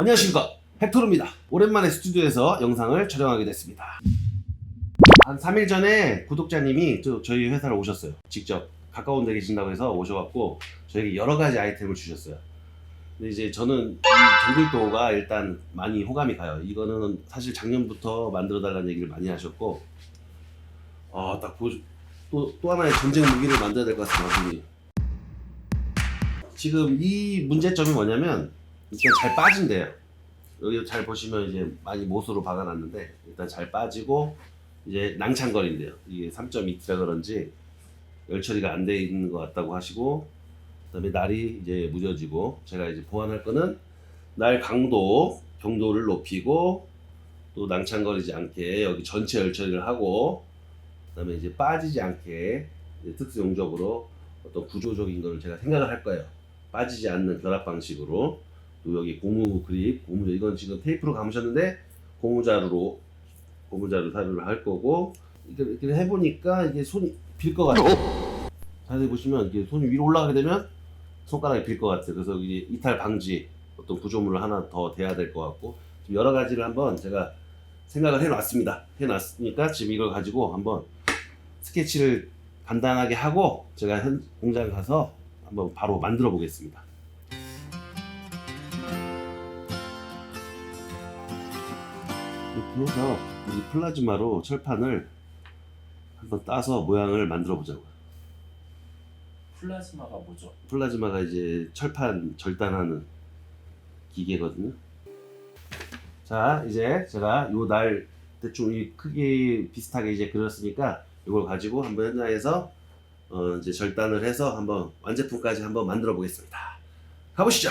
안녕하십니까. 헥토르입니다. 오랜만에 스튜디오에서 영상을 촬영하게 됐습니다. 한 3일 전에 구독자님이 저, 저희 회사를 오셨어요. 직접 가까운 데 계신다고 해서 오셔갖고 저에게 여러 가지 아이템을 주셨어요. 근데 이제 저는 이 정글도가 일단 많이 호감이 가요. 이거는 사실 작년부터 만들어 달라는 얘기를 많이 하셨고 아딱 또, 또 하나의 전쟁 무기를 만들어야 될 것 같습니다. 지금 이 문제점이 뭐냐면 일단 잘 빠진대요. 여기 잘 보시면 이제 많이 못으로 박아놨는데 일단 잘 빠지고 이제 낭창거린대요. 이게 3.2T라 그런지 열 처리가 안 돼 있는 것 같다고 하시고 그다음에 날이 이제 무뎌지고 제가 이제 보완할 거는 날 강도 경도를 높이고 또 낭창거리지 않게 여기 전체 열 처리를 하고 그다음에 이제 빠지지 않게 이제 특수 용접으로 어떤 구조적인 거를 제가 생각을 할 거예요. 빠지지 않는 결합 방식으로 또 여기 고무 그립, 고무자 이건 지금 테이프로 감으셨는데 고무자루로 고무자루 사료를 할 거고 이렇게, 해보니까 이게 손이 빌 것 같아요. 자세히 보시면 이게 손이 위로 올라가게 되면 손가락이 빌 것 같아요. 그래서 이게 이탈 방지 어떤 구조물을 하나 더 대야 될 것 같고 지금 여러 가지를 한번 제가 생각을 해놨습니다. 해놨으니까 지금 이걸 가지고 한번 스케치를 간단하게 하고 제가 현 공장 가서 한번 바로 만들어 보겠습니다. 이렇게 해서 이 플라즈마로 철판을 한번 따서 모양을 만들어 보자고요. 플라즈마가 뭐죠? 플라즈마가 이제 철판 절단하는 기계거든요. 자, 이제 제가 요 날 대충 이 크기 비슷하게 이제 그렸으니까 이걸 가지고 한번 현장에서 어 이제 절단을 해서 한번 완제품까지 한번 만들어 보겠습니다. 가보시죠.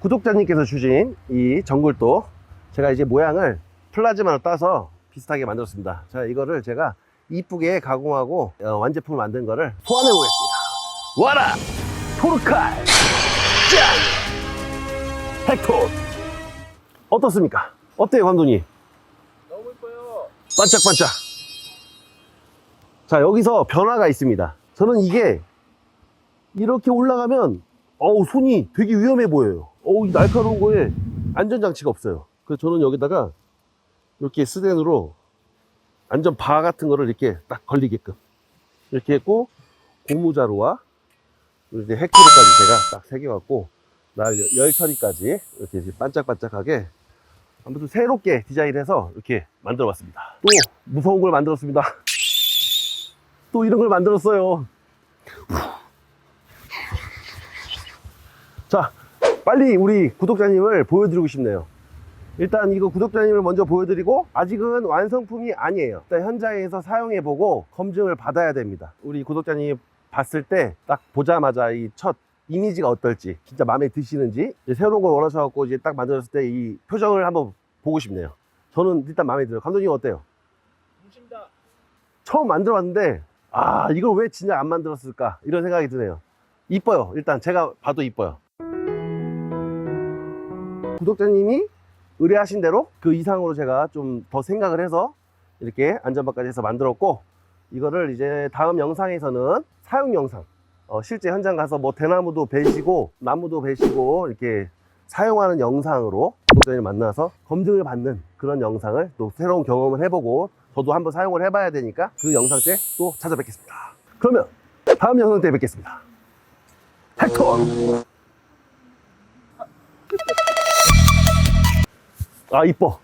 구독자님께서 주신 이 전골도 제가 이제 모양을 플라즈마로 따서 비슷하게 만들었습니다. 자, 이거를 제가 이쁘게 가공하고 어, 완제품을 만든 거를 소환해 보겠습니다. 와라! 토르칼! 짠! 헥토! 어떻습니까? 어때요, 감독님? 너무 이뻐요. 반짝반짝. 자, 여기서 변화가 있습니다. 저는 이게 이렇게 올라가면 어우, 손이 되게 위험해 보여요. 어우, 이 날카로운 거에 안전장치가 없어요. 그래서 저는 여기다가 이렇게 스댄으로 안전 바 같은 거를 이렇게 딱 걸리게끔 이렇게 했고 고무자루와 이제 핵토르까지 제가 딱 새겨갖고 날 열 처리까지 이렇게 반짝반짝하게 아무튼 새롭게 디자인해서 이렇게 만들어 봤습니다. 또 무서운 걸 만들었습니다. 또 이런 걸 만들었어요. 자, 빨리 우리 구독자님을 보여드리고 싶네요. 일단 이거 구독자님을 먼저 보여드리고 아직은 완성품이 아니에요. 일단 현장에서 사용해보고 검증을 받아야 됩니다. 우리 구독자님이 봤을 때 딱 보자마자 이 첫 이미지가 어떨지 진짜 마음에 드시는지 새로운 걸 원하셔갖고 이제 딱 만들었을 때 이 표정을 한번 보고 싶네요. 저는 일단 마음에 들어요. 감독님 어때요? 중심다. 처음 만들어봤는데 아 이걸 왜 진짜 안 만들었을까 이런 생각이 드네요. 이뻐요. 일단 제가 봐도 이뻐요. 구독자님이 의뢰하신 대로 그 이상으로 제가 좀 더 생각을 해서 이렇게 안전바까지 해서 만들었고 이거를 이제 다음 영상에서는 사용 영상 어, 실제 현장 가서 뭐 대나무도 베시고 나무도 베시고 이렇게 사용하는 영상으로 구독자님 만나서 검증을 받는 그런 영상을 또 새로운 경험을 해보고 저도 한번 사용을 해봐야 되니까 그 영상 때 또 찾아뵙겠습니다. 그러면 다음 영상 때 뵙겠습니다. 헥토! 아, 이뻐.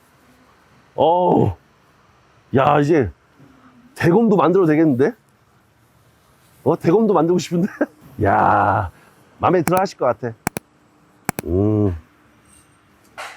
어우. 야, 이제 대검도 만들어도 되겠는데? 어, 대검도 만들고 싶은데? 야, 마음에 들어 하실 것 같아. 음.